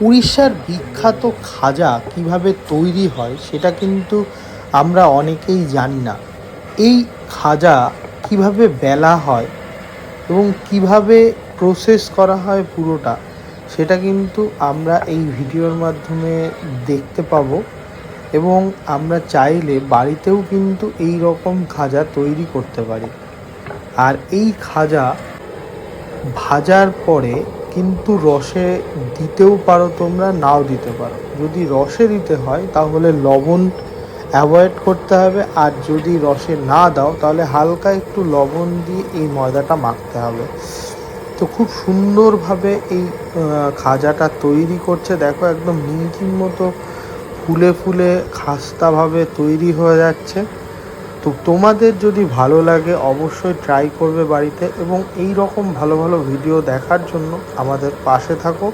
উড়িষ্যার বিখ্যাত খাজা কীভাবে তৈরি হয় সেটা কিন্তু আমরা অনেকেই জানি না। এই খাজা কীভাবে বেলা হয় এবং কীভাবে প্রসেস করা হয় পুরোটা, সেটা কিন্তু আমরা এই ভিডিওর মাধ্যমে দেখতে পাবো এবং আমরা চাইলে বাড়িতেও কিন্তু এই রকম খাজা তৈরি করতে পারি। আর এই খাজা ভাজার পরে কিন্তু রসে দিতেও পারো তোমরা, নাও দিতে পারো। যদি রসে দিতে হয়, তাহলে লবণ অ্যাভয়েড করতে হবে, আর যদি রসে না দাও, তাহলে হালকা একটু লবণ দিয়ে এই ময়দাটা মাখতে হবে। তো খুব সুন্দরভাবে এই খাজাটা তৈরি করছে। দেখো একদম নিমকির মতো ফুলে ফুলে খাস্তাভাবে তৈরি হয়ে যাচ্ছে। তো তোমাদের যদি ভালো লাগে, অবশ্যই ট্রাই করবে বাড়িতে এবং এই রকম ভালো ভালো ভিডিও দেখার জন্য আমাদের পাশে থাকো।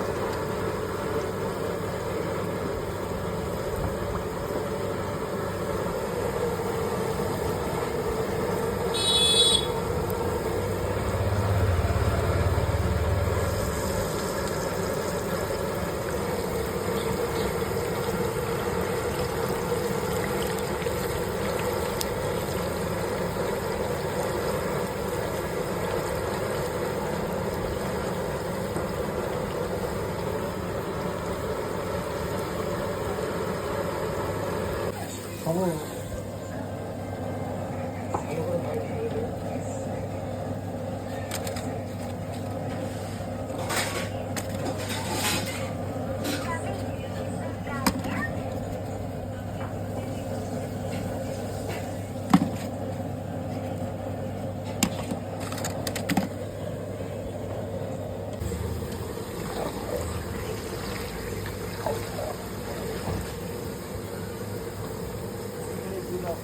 আলো ছাড়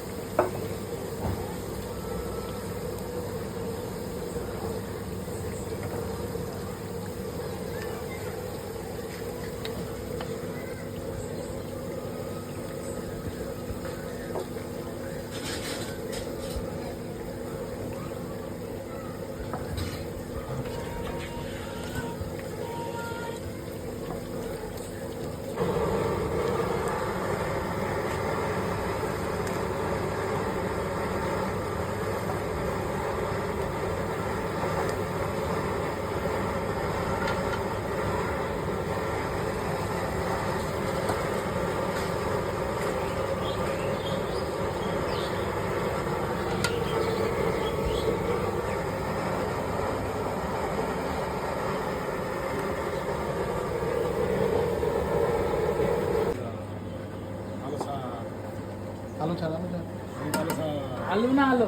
আলো ছাড়া আলো না আলু।